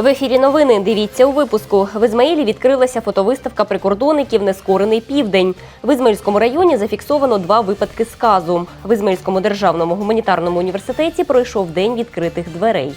В ефірі новини дивіться у випуску. В Ізмаїлі відкрилася фотовиставка прикордонників Нескорений південь. В Ізмаїльському районі зафіксовано два випадки сказу. В Ізмаїльському державному гуманітарному університеті пройшов день відкритих дверей.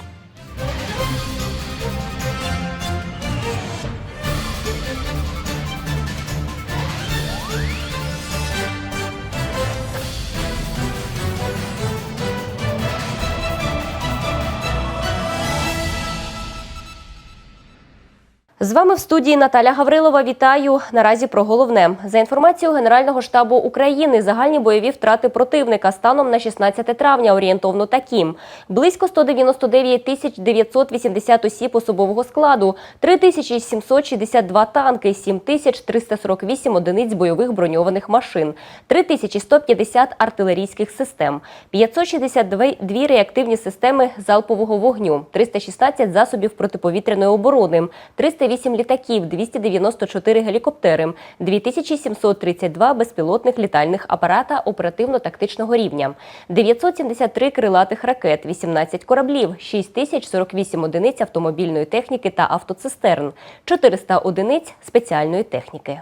З вами в студії Наталя Гаврилова. Вітаю. Наразі про головне. За інформацією Генерального штабу України, загальні бойові втрати противника станом на 16 травня орієнтовно такі: близько 199 тисяч 980 осіб особового складу, 3762 танки, 7348 одиниць бойових броньованих машин, 3150 артилерійських систем, 562 реактивні системи залпового вогню, 316 засобів протиповітряної оборони, 308 літаків, 294 гелікоптери, 2732 безпілотних літальних апарата оперативно-тактичного рівня, 973 крилатих ракет, 18 кораблів, 6048 одиниць автомобільної техніки та автоцистерн, 400 одиниць спеціальної техніки.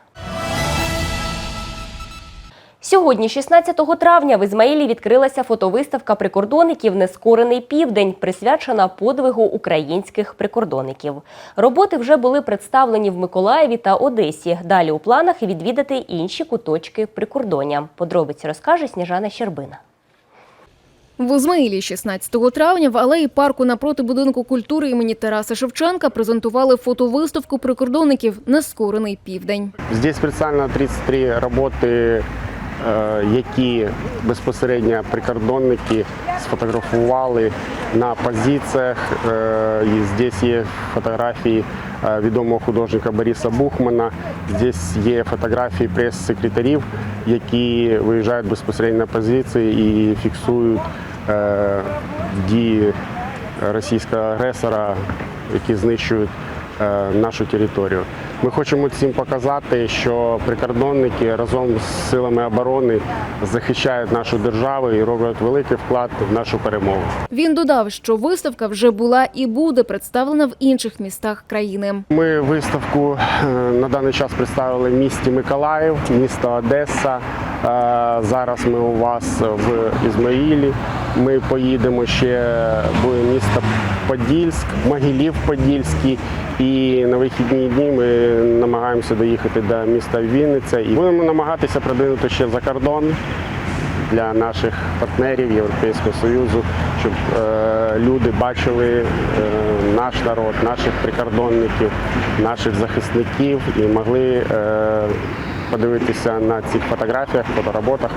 Сьогодні, 16 травня, в Ізмаїлі відкрилася фотовиставка прикордонників Нескорений південь, присвячена подвигу українських прикордонників. Роботи вже були представлені в Миколаєві та Одесі. Далі у планах відвідати інші куточки прикордоння. Подробиці розкаже Сніжана Щербина. В Ізмаїлі 16 травня в алеї парку напроти будинку культури імені Тараса Шевченка презентували фотовиставку прикордонників Нескорений південь. Здесь представлено 33 роботи, які безпосередньо прикордонники сфотографували на позиціях. Е, І здесь є фотографії е, відомого художника Бориса Бухмана. Здесь є фотографії прес-секретарів, які виїжджають безпосередньо на позиції і фіксують е, дії російського агресора, які знищують е, нашу територію. Ми хочемо цим показати, що прикордонники разом з силами оборони захищають нашу державу і роблять великий вклад в нашу перемогу. Він додав, що виставка вже була і буде представлена в інших містах країни. Ми виставку е, на даний час представили в місті Миколаїв, місто Одеса. Е, Зараз ми у вас в Ізмаїлі. Ми поїдемо ще буде місто Подільськ, Могилів Подільський. І на вихідні дні ми намагаємося доїхати до міста Вінниця і будемо намагатися продвинути ще за кордон для наших партнерів Європейського Союзу, щоб е, люди бачили е, наш народ, наших прикордонників, наших захисників і могли е, подивитися на цих фотографіях, фотороботах,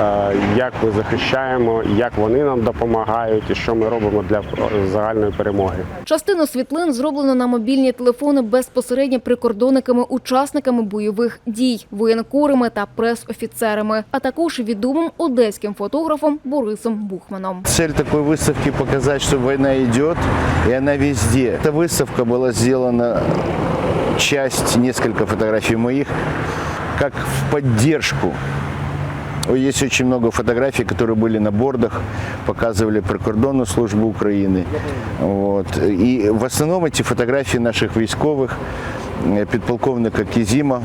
е, як ми захищаємо, як вони нам допомагають і що ми робимо для загальної перемоги. Частину світлин зроблено на мобільні телефони безпосередньо прикордонниками, учасниками бойових дій, воєнкорами та прес-офіцерами, а також відомим одеським фотографом Борисом Бухманом. Цель такой выставки показать, что война идет, и она везде. Эта выставка была сделана, часть, несколько фотографий моих, как в поддержку. Есть очень много фотографий, которые были на бордах, показывали прикордонную службу Украины. Вот. И в основном эти фотографії наших військових, е, підполковника Кізіма,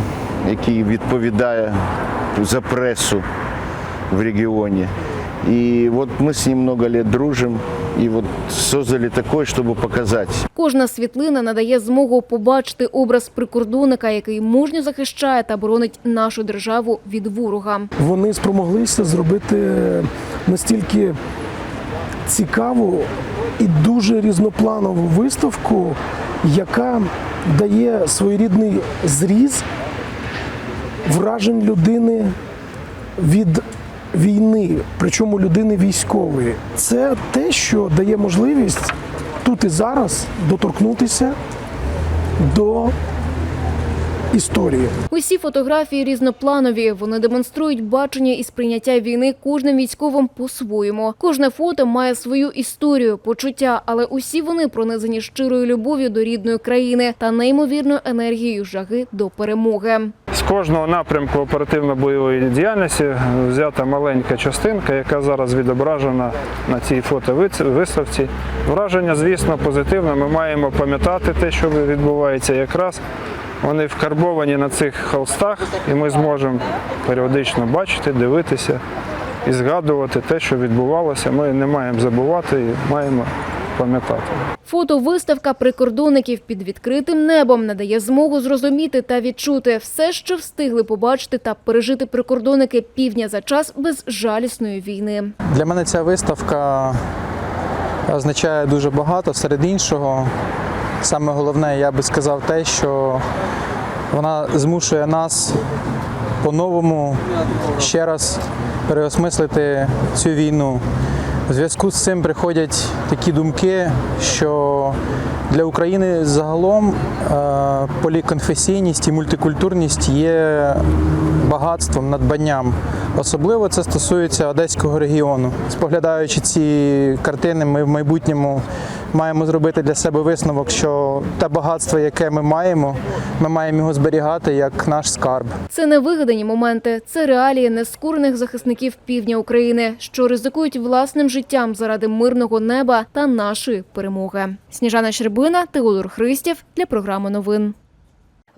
який відповідає за пресу в регионе. И вот мы с ним много лет дружим, и вот создали такое, чтобы показать. Кожна світлина надає змогу побачити образ прикордонника, який мужньо захищає та боронить нашу державу від ворога. вони спромоглися зробити настільки цікаву і дуже різнопланову виставку, яка дає своєрідний зріз вражень людини від війни, причому людини військової. Це те, що дає можливість тут і зараз доторкнутися до історії. Усі фотографії різнопланові. Вони демонструють бачення і сприйняття війни кожним військовим по-своєму. Кожне фото має свою історію, почуття, але усі вони пронизані щирою любов'ю до рідної країни та неймовірною енергією жаги до перемоги. З кожного напрямку оперативно-бойової діяльності взята маленька частинка, яка зараз відображена на цій фотовиставці. Враження, звісно, позитивне. Ми маємо пам'ятати те, що відбувається якраз. Вони вкарбовані на цих холстах, і ми зможемо періодично бачити, дивитися і згадувати те, що відбувалося. Ми не маємо забувати і маємо пам'ятати. Фотовиставка прикордонників під відкритим небом надає змогу зрозуміти та відчути все, що встигли побачити та пережити прикордонники півдня за час безжалісної війни. Для мене ця виставка означає дуже багато. Серед іншого, саме головне, я би сказав те, що вона змушує нас по-новому ще раз переосмислити цю війну. У зв'язку з цим приходять такі думки, що для України загалом е, поліконфесійність і мультикультурність є багатством, надбанням. Особливо це стосується Одеського регіону. Споглядаючи ці картини, ми в майбутньому маємо зробити для себе висновок, що те багатство, яке ми маємо, ми маємо його зберігати як наш скарб. Це не вигадані моменти, це реалії нескурених захисників півдня України, що ризикують власним життям заради мирного неба та нашої перемоги. Сніжана Щербина, Теодор Христів для програми новин.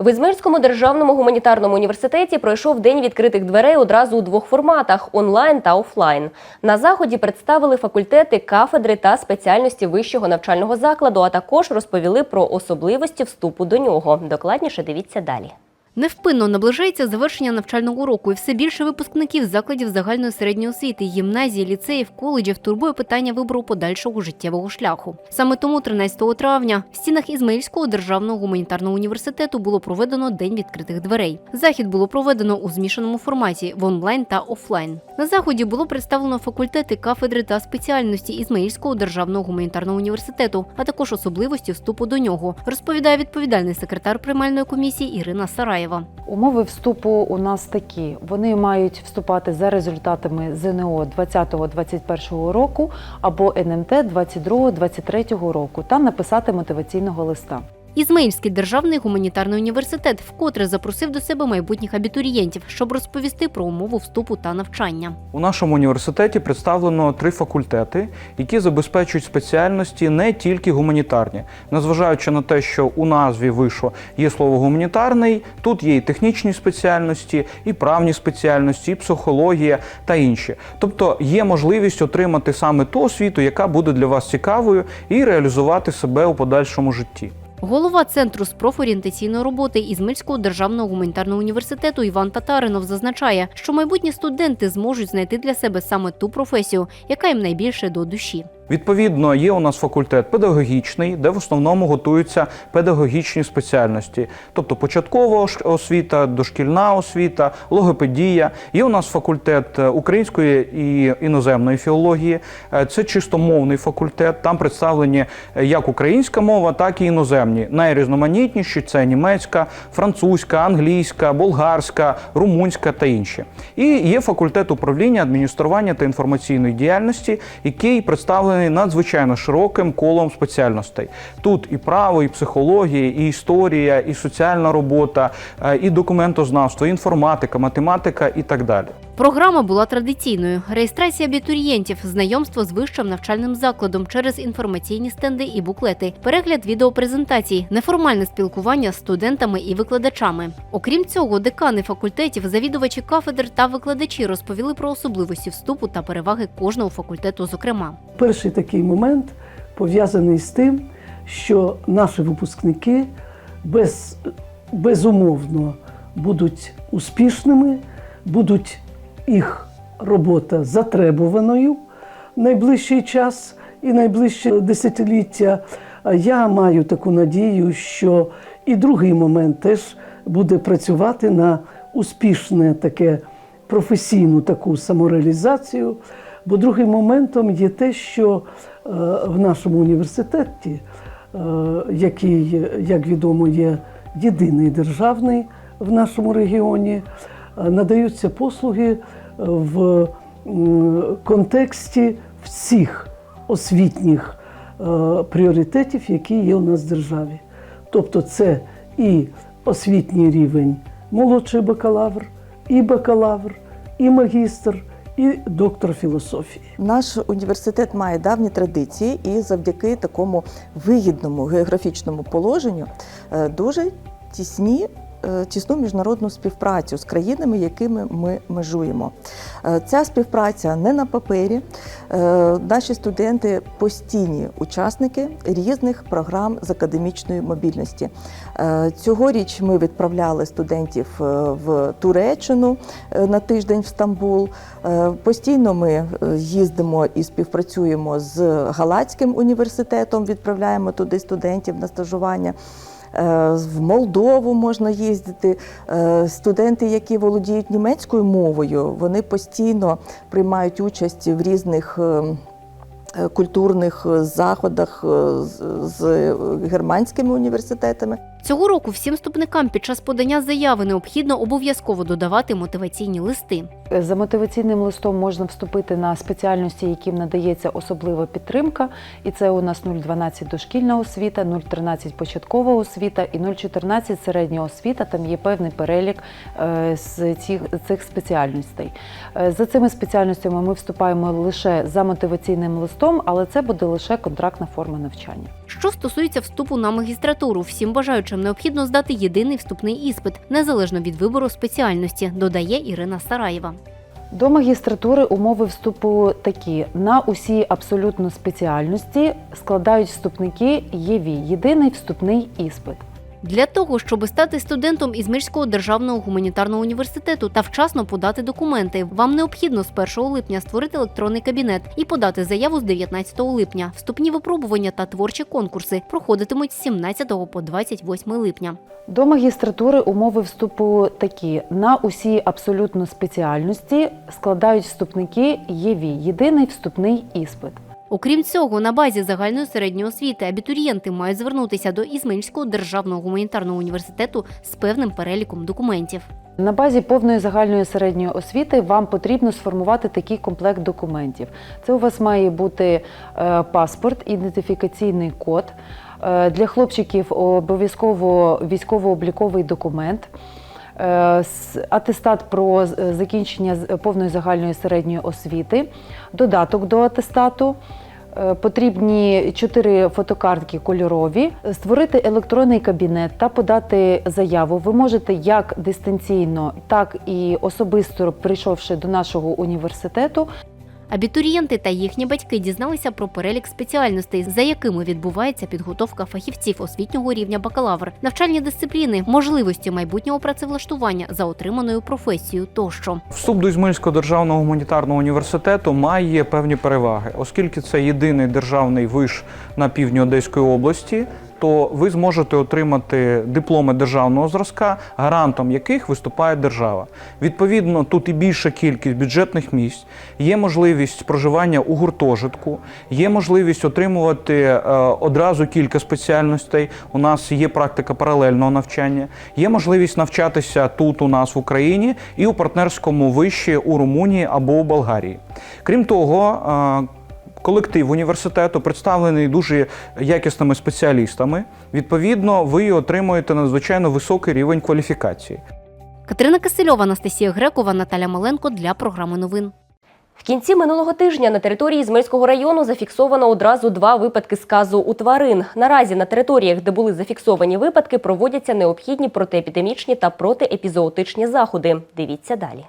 В Ізмирському державному гуманітарному університеті пройшов день відкритих дверей одразу у двох форматах онлайн та офлайн. На заході представили факультети, кафедри та спеціальності вищого навчального закладу, а також розповіли про особливості вступу до нього. Докладніше дивіться далі. Невпинно наближається завершення навчального року, і все більше випускників закладів загальної середньої освіти, гімназії, ліцеїв, коледжів турбує питання вибору подальшого життєвого шляху. Саме тому 13 травня в стінах Ізмаїльського державного гуманітарного університету було проведено День відкритих дверей. Захід було проведено у змішаному форматі в онлайн та офлайн. На заході було представлено факультети, кафедри та спеціальності Ізмаїльського державного гуманітарного університету, а також особливості вступу до нього, розповідає відповідальний секретар приймальної комісії Ірина Сараєва. Умови вступу у нас такі: вони мають вступати за результатами ЗНО 2020-2021 року або НМТ 2022-2023 року та написати мотиваційного листа. Ізмаїльський державний гуманітарний університет вкотре запросив до себе майбутніх абітурієнтів, щоб розповісти про умову вступу та навчання. У нашому університеті представлено три факультети, які забезпечують спеціальності не тільки гуманітарні. Незважаючи на те, що у назві вишу є слово гуманітарний, тут є і технічні спеціальності, і правні спеціальності, і психологія та інші. Тобто є можливість отримати саме ту освіту, яка буде для вас цікавою, і реалізувати себе у подальшому житті. Голова центру з профорієнтаційної роботи Ізмельського державного гуманітарного університету Іван Татаринов зазначає, що майбутні студенти зможуть знайти для себе саме ту професію, яка їм найбільше до душі. Відповідно, є у нас факультет педагогічний, де в основному готуються педагогічні спеціальності, тобто початкова освіта, дошкільна освіта, логопедія. Є у нас факультет е, української і іноземної філології. Е, Це чисто мовний факультет. Там представлені е, як українська мова, так і іноземні. Найрізноманітніші це німецька, французька, англійська, болгарська, румунська та інші. І є факультет управління, адміністрування та інформаційної діяльності, який представлений надзвичайно широким колом спеціальностей. Тут і право, і психологія, і історія, і соціальна робота, е, і документознавство, і інформатика, математика і так далі. Програма була традиційною: реєстрація абітурієнтів, знайомство з вищим навчальним закладом через інформаційні стенди і буклети, перегляд відеопрезентацій, неформальне спілкування з студентами і викладачами. Окрім цього, декани факультетів, завідувачі кафедр та викладачі розповіли про особливості вступу та переваги кожного факультету. Зокрема, Перший такий момент пов'язаний з тим, що наші випускники без, безумовно будуть успішними, будуть їх робота затребуваною, в найближчий час і найближче десятиліття я маю таку надію, що і другий момент теж буде працювати на успішне таке професійну таку самореалізацію. Бо другим моментом є те, що е, в нашому університеті, е, який, як відомо, є єдиний державний в нашому регіоні, надаються послуги в контексті всіх освітніх е, пріоритетів, які є у нас в державі. Тобто це і освітній рівень молодший бакалавр, і бакалавр, і магістр, і доктор філософії. Наш університет має давні традиції і завдяки такому вигідному географічному положенню е, дуже тісні. Е, Тісну міжнародну співпрацю з країнами, якими ми межуємо. Е, Ця співпраця не на папері. Е, Наші студенти постійні учасники різних програм з академічної мобільності. Цьогоріч ми відправляли студентів в Туреччину на тиждень в Стамбул. Постійно ми їздимо і співпрацюємо з Галацьким університетом, відправляємо туди студентів на стажування. Е, В Молдову можна їздити. Е, Студенти, які володіють німецькою мовою, вони постійно приймають участь в різних. е, Культурних заходах з германськими університетами. Цього року всім вступникам під час подання заяви необхідно обов'язково додавати мотиваційні листи. За мотиваційним листом можна вступити на спеціальності, яким надається особлива підтримка. І це у нас 012 дошкільна освіта, 013 початкова освіта і 014 середня освіта. Там є певний перелік е, з цих, спеціальностей. Е, За цими спеціальностями ми вступаємо лише за мотиваційним листом, але це буде лише контрактна форма навчання. Що стосується вступу на магістратуру, всім бажаючим необхідно здати єдиний вступний іспит, незалежно від вибору спеціальності, додає Ірина Сараєва. До магістратури умови вступу такі: на усі абсолютно спеціальності складають вступники ЄВІ єдиний вступний іспит. Для того, щоб стати студентом Ізмирського державного гуманітарного університету та вчасно подати документи, вам необхідно з 1 липня створити електронний кабінет і подати заяву з 19 липня. Вступні випробування та творчі конкурси проходитимуть з 17 по 28 липня. До магістратури умови вступу такі: на усі абсолютно спеціальності складають вступники ЄВІ єдиний вступний іспит. Окрім цього, на базі загальної середньої освіти абітурієнти мають звернутися до Ізмаїльського державного гуманітарного університету з певним переліком документів. На базі повної загальної середньої освіти вам потрібно сформувати такий комплект документів. Це у вас має бути е, паспорт, ідентифікаційний код. Е, Для хлопчиків обов'язково військово-обліковий документ. е, Атестат про закінчення повної загальної середньої освіти, додаток до атестату, Потрібні чотири фотокартки кольорові, створити електронний кабінет та подати заяву. Ви можете як дистанційно, так і особисто прийшовши до нашого університету. Абітурієнти та їхні батьки дізналися про перелік спеціальностей, за якими відбувається підготовка фахівців освітнього рівня бакалавр, навчальні дисципліни, можливості майбутнього працевлаштування за отриманою професією тощо. Вступ до Ізмаїльського державного гуманітарного університету має певні переваги, оскільки це єдиний державний виш на півдні Одеської області. То ви зможете отримати дипломи державного зразка, гарантом яких виступає держава. Відповідно, тут і більша кількість бюджетних місць, є можливість проживання у гуртожитку, є можливість отримувати е, одразу кілька спеціальностей. У нас є практика паралельного навчання, є можливість навчатися тут у нас в Україні і у партнерському виші у Румунії або у Болгарії. Крім того, е, Колектив університету представлений дуже якісними спеціалістами. Відповідно, ви отримуєте надзвичайно високий рівень кваліфікації. Катерина Кисельова, Анастасія Грекова, Наталя Маленко для програми новин. В кінці минулого тижня на території Ізмельського району зафіксовано одразу два випадки сказу у тварин. Наразі на територіях, де були зафіксовані випадки, проводяться необхідні протиепідемічні та протиепізоотичні заходи. Дивіться далі.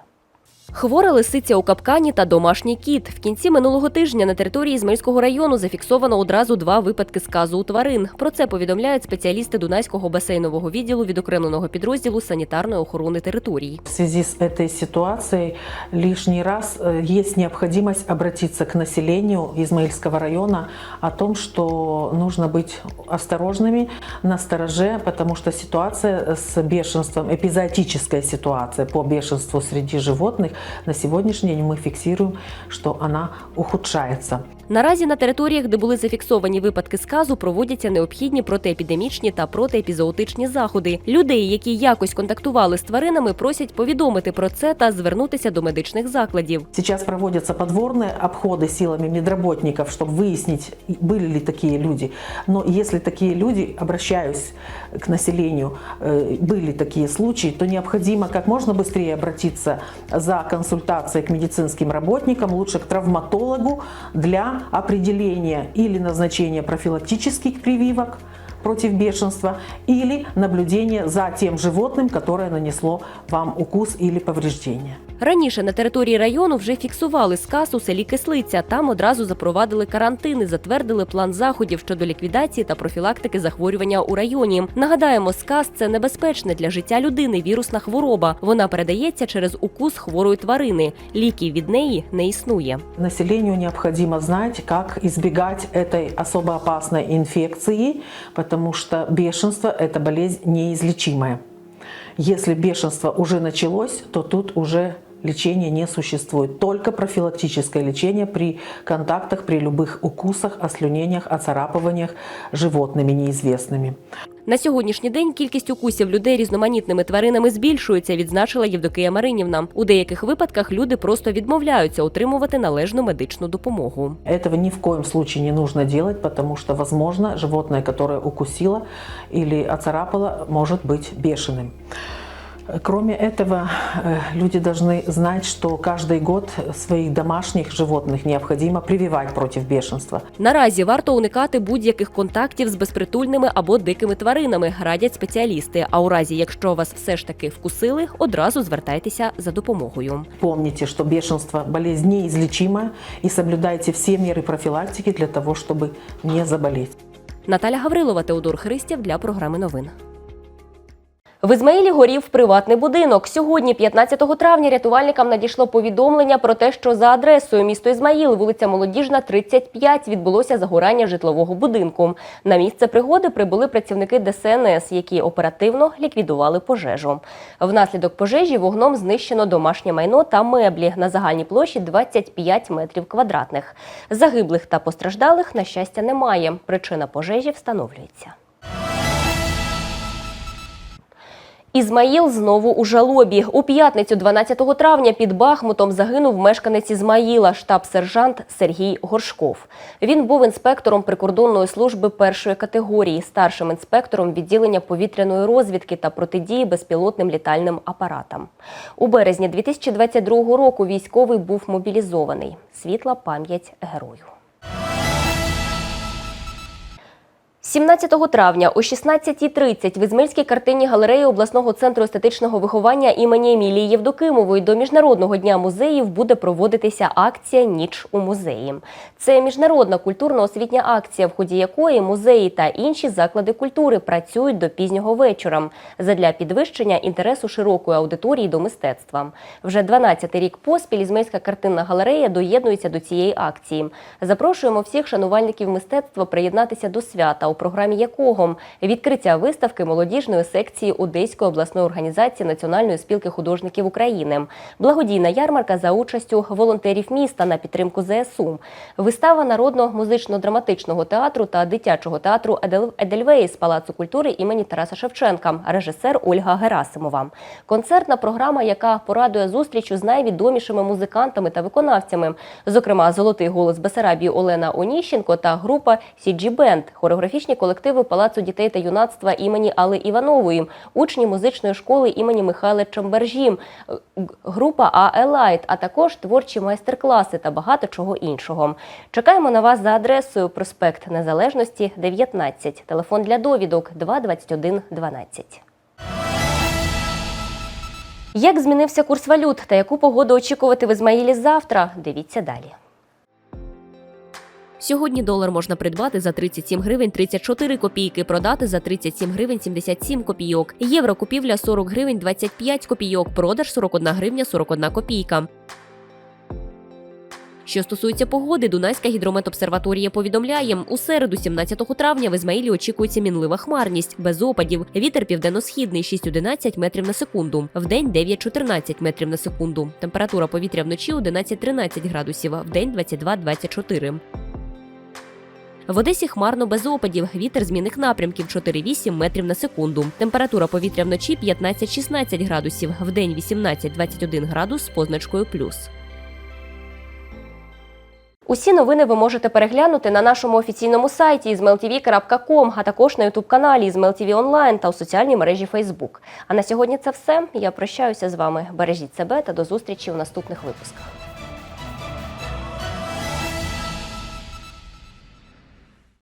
Хвора лисиця у капкані та домашній кіт. В кінці минулого тижня на території Ізмаїльського району зафіксовано одразу два випадки сказу у тварин. Про це повідомляють спеціалісти Дунайського басейнового відділу відокремленого підрозділу санітарної охорони територій. В связи с этой ситуацией лишний раз э, есть необходимость обратиться к населению Измаильского района о том, что нужно быть осторожными, настороже, потому что ситуация с бешенством, эпизоотическая ситуация по бешенству среди животных на сегодняшний день мы фиксируем, что она ухудшается. Наразі на територіях, де були зафіксовані випадки сказу, проводяться необхідні протиепідемічні та протиепізоотичні заходи. Людей, які якось контактували з тваринами, просять повідомити про це та звернутися до медичних закладів. Сейчас проводятся подворные обходы силами медработников, чтобы выяснить, были ли такие люди. Но если такие люди, обращаюсь к населению, э, были такие случаи, то необходимо как можно быстрее обратиться за консультацией к медицинским работникам, лучше к травматологу для определения или назначение профилактических прививок против бешенства или наблюдение за тем животным, которое нанесло вам укус или повреждение. Раніше на території району вже фіксували сказ у селі Кислиця. Там одразу запровадили карантини, затвердили план заходів щодо ліквідації та профілактики захворювання у районі. Нагадаємо, сказ це небезпечна для життя людини вірусна хвороба. Вона передається через укус хворої тварини. Ліків від неї не існує. Населению необходимо знать, как избегать этой особо опасной инфекции, потому что бешенство – это болезнь неизлечимая. Если бешенство уже началось, то тут уже лечения не существует. Только профилактическое лечение при контактах, при любых укусах, ослюнениях, оцарапываниях животными неизвестными. На сьогоднішній день кількість укусів людей різноманітними тваринами збільшується, відзначила Євдокія Маринівна. У деяких випадках люди просто відмовляються отримувати належну медичну допомогу. Этого ни в коем случае не нужно делать, потому что, возможно, животное, которое укусило или оцарапало, может быть бешеным. Кроме этого, э, люди должны знать, что каждый год своих домашних животных необходимо прививать против бешенства. Наразі варто уникати будь-яких контактів з безпритульними або дикими тваринами, радять спеціалісти. А у разі, якщо вас все ж таки вкусили, одразу звертайтеся за допомогою. Помните, что бешенство – болезнь неизлечимая, и соблюдайте все меры профилактики для того, чтобы не заболеть. Наталя Гаврилова, Теодор Христєв для програми новин. В Ізмаїлі горів приватний будинок. Сьогодні, 15 травня, рятувальникам надійшло повідомлення про те, що за адресою місто Ізмаїл, вулиця Молодіжна, 35, відбулося загорання житлового будинку. На місце пригоди прибули працівники ДСНС, які оперативно ліквідували пожежу. Внаслідок пожежі вогном знищено домашнє майно та меблі на загальній площі 25 метрів квадратних. Загиблих та постраждалих, на щастя, немає. Причина пожежі встановлюється. Ізмаїл знову у жалобі. У п'ятницю, 12 травня, під Бахмутом загинув мешканець Ізмаїла, штаб-сержант Сергій Горшков. Він був інспектором прикордонної служби першої категорії, старшим інспектором відділення повітряної розвідки та протидії безпілотним літальним апаратам. У березні 2022 року військовий був мобілізований. Світла пам'ять герою. 17 травня о 16.30 в Ізмельській картинній галереї обласного центру естетичного виховання імені Емілії Євдокимової до Міжнародного дня музеїв буде проводитися акція Ніч у музеї. Це міжнародна культурно-освітня акція, в ході якої музеї та інші заклади культури працюють до пізнього вечора задля підвищення інтересу широкої аудиторії до мистецтва. Вже 12-й рік поспіль Ізмельська картинна галерея доєднується до цієї акції. Запрошуємо всіх шанувальників мистецтва приєднатися до свята, програмі якого? Відкриття виставки молодіжної секції Одеської обласної організації Національної спілки художників України, благодійна ярмарка за участю волонтерів міста на підтримку ЗСУ, вистава народного музично-драматичного театру та дитячого театру «Едел- Едельвейс Палацу культури імені Тараса Шевченка, режисер Ольга Герасимова. Концертна програма, яка порадує зустрічу з найвідомішими музикантами та виконавцями, зокрема Золотий голос Бесарабії Олена Оніщенко та група CG Band, хореографічні колективи Палацу дітей та юнацтва імені Алли Іванової, учні музичної школи імені Михайла Чамбержі, група АЕ Лайт, а також творчі майстер-класи та багато чого іншого. Чекаємо на вас за адресою проспект Незалежності 19, телефон для довідок 221 12. Як змінився курс валют та яку погоду очікувати в Ізмаїлі завтра? Дивіться далі. Сьогодні долар можна придбати за 37 гривень 34 копійки, продати за 37 гривень 77 копійок. Євро купівля 40 гривень 25 копійок, продаж 41 гривня 41 копійка. Що стосується погоди, Дунайська гідрометобсерваторія повідомляє, у середу, 17 травня, в Ізмаїлі очікується мінлива хмарність, без опадів. Вітер південно-східний 6-11 метрів на секунду. Вдень 9-14 метрів на секунду. Температура повітря вночі 11-13 градусів, вдень 22-24. В Одесі хмарно без опадів. Вітер змінних напрямків 4-8 метрів на секунду. Температура повітря вночі 15-16 градусів, вдень 18-21 градус з позначкою плюс. Усі новини ви можете переглянути на нашому офіційному сайті izmailtv.com, а також на ютуб-каналі IzmailTV Online та у соціальній мережі Facebook. А на сьогодні це все. Я прощаюся з вами. Бережіть себе та до зустрічі у наступних випусках.